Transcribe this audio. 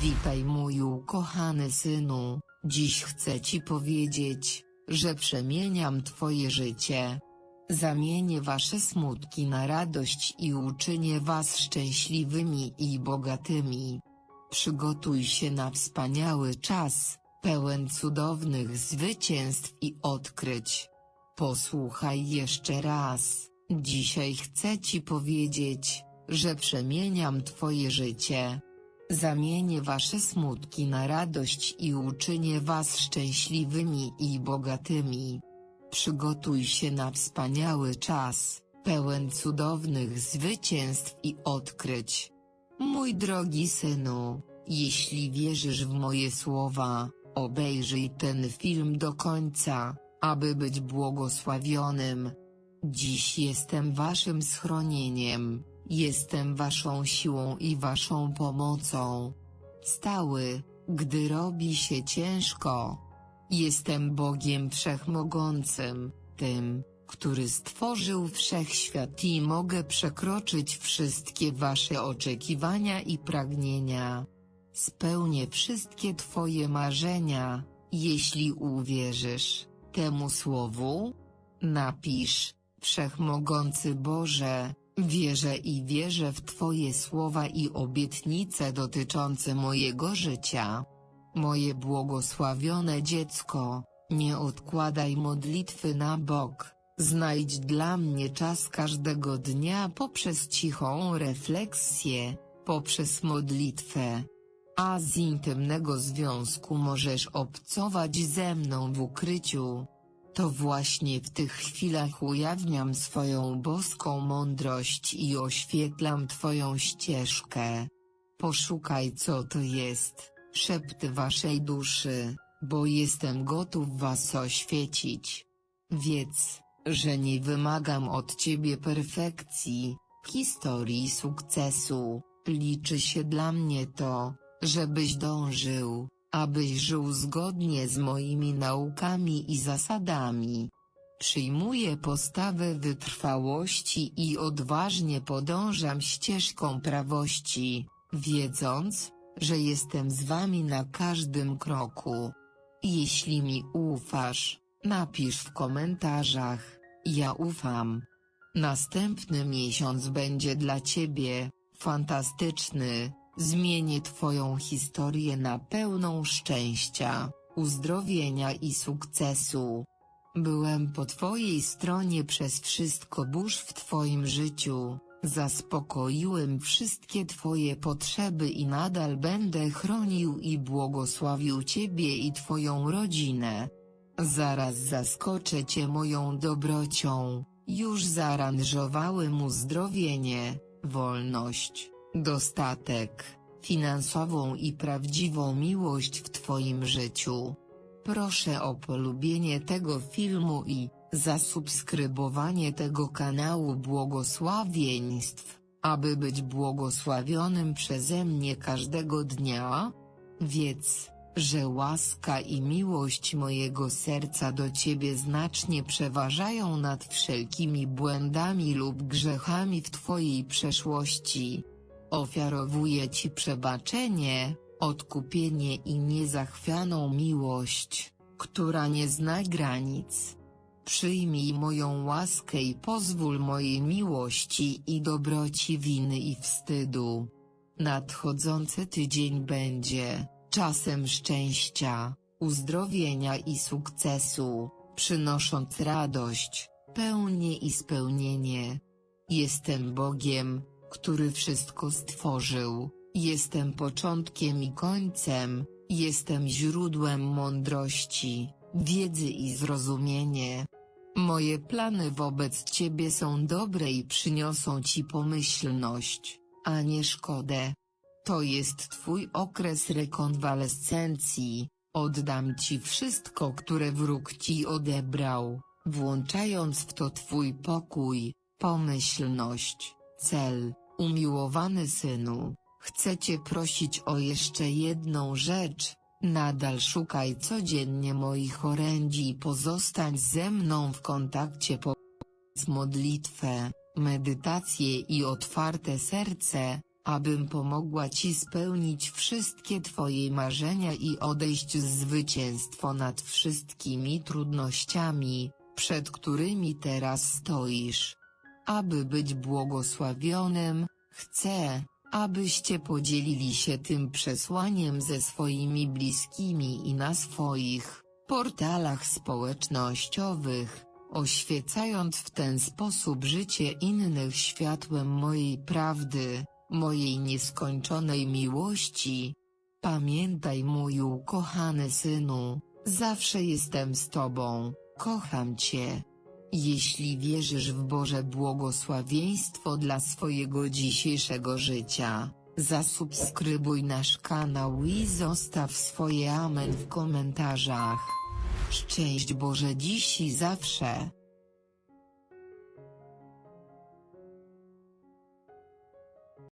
Witaj mój ukochany synu, dziś chcę ci powiedzieć, że przemieniam twoje życie. Zamienię wasze smutki na radość i uczynię was szczęśliwymi i bogatymi. Przygotuj się na wspaniały czas, pełen cudownych zwycięstw i odkryć. Posłuchaj jeszcze raz, dzisiaj chcę ci powiedzieć, że przemieniam twoje życie. Zamienię wasze smutki na radość i uczynię was szczęśliwymi i bogatymi. Przygotuj się na wspaniały czas, pełen cudownych zwycięstw i odkryć. Mój drogi synu, jeśli wierzysz w moje słowa, obejrzyj ten film do końca, aby być błogosławionym. Dziś jestem waszym schronieniem, jestem waszą siłą i waszą pomocą. Stały, gdy robi się ciężko. Jestem Bogiem Wszechmogącym, tym, który stworzył wszechświat i mogę przekroczyć wszystkie wasze oczekiwania i pragnienia. Spełnię wszystkie twoje marzenia, jeśli uwierzysz temu słowu. Napisz, Wszechmogący Boże, wierzę i wierzę w Twoje słowa i obietnice dotyczące mojego życia. Moje błogosławione dziecko, nie odkładaj modlitwy na bok, znajdź dla mnie czas każdego dnia poprzez cichą refleksję, poprzez modlitwę. A z intymnego związku możesz obcować ze mną w ukryciu. To właśnie w tych chwilach ujawniam swoją boską mądrość i oświetlam Twoją ścieżkę. Poszukaj co to jest, szepty Waszej duszy, bo jestem gotów Was oświecić. Wiedz, że nie wymagam od Ciebie perfekcji, historii sukcesu, liczy się dla mnie to, żebyś dążył, abyś żył zgodnie z moimi naukami i zasadami. Przyjmuję postawę wytrwałości i odważnie podążam ścieżką prawości, wiedząc, że jestem z wami na każdym kroku. Jeśli mi ufasz, napisz w komentarzach, ja ufam. Następny miesiąc będzie dla ciebie fantastyczny. Zmienię Twoją historię na pełną szczęścia, uzdrowienia i sukcesu. Byłem po Twojej stronie przez wszystko burz w Twoim życiu, zaspokoiłem wszystkie Twoje potrzeby i nadal będę chronił i błogosławił Ciebie i Twoją rodzinę. Zaraz zaskoczę Cię moją dobrocią, już zaaranżowałem uzdrowienie, wolność dostatek, finansową i prawdziwą miłość w Twoim życiu. Proszę o polubienie tego filmu i zasubskrybowanie tego kanału błogosławieństw, aby być błogosławionym przeze mnie każdego dnia. Wiedz, że łaska i miłość mojego serca do Ciebie znacznie przeważają nad wszelkimi błędami lub grzechami w Twojej przeszłości. Ofiarowuję Ci przebaczenie, odkupienie i niezachwianą miłość, która nie zna granic. Przyjmij moją łaskę i pozwól mojej miłości i dobroci winy i wstydu. Nadchodzący tydzień będzie czasem szczęścia, uzdrowienia i sukcesu, przynosząc radość, pełnię i spełnienie. Jestem Bogiem, który wszystko stworzył, jestem początkiem i końcem, jestem źródłem mądrości, wiedzy i zrozumienie. Moje plany wobec Ciebie są dobre i przyniosą Ci pomyślność, a nie szkodę. To jest Twój okres rekonwalescencji, oddam Ci wszystko które wróg Ci odebrał, włączając w to Twój pokój, pomyślność, cel, umiłowany synu, chcę Cię prosić o jeszcze jedną rzecz, nadal szukaj codziennie moich orędzi i pozostań ze mną w kontakcie poprzez modlitwę, medytację i otwarte serce, abym pomogła Ci spełnić wszystkie Twoje marzenia i odejść z zwycięstwo nad wszystkimi trudnościami, przed którymi teraz stoisz. Aby być błogosławionym, chcę, abyście podzielili się tym przesłaniem ze swoimi bliskimi i na swoich portalach społecznościowych, oświecając w ten sposób życie innych światłem mojej prawdy, mojej nieskończonej miłości. Pamiętaj mój ukochany synu, zawsze jestem z Tobą, kocham Cię. Jeśli wierzysz w Boże błogosławieństwo dla swojego dzisiejszego życia, zasubskrybuj nasz kanał i zostaw swoje amen w komentarzach. Szczęść Boże dziś i zawsze.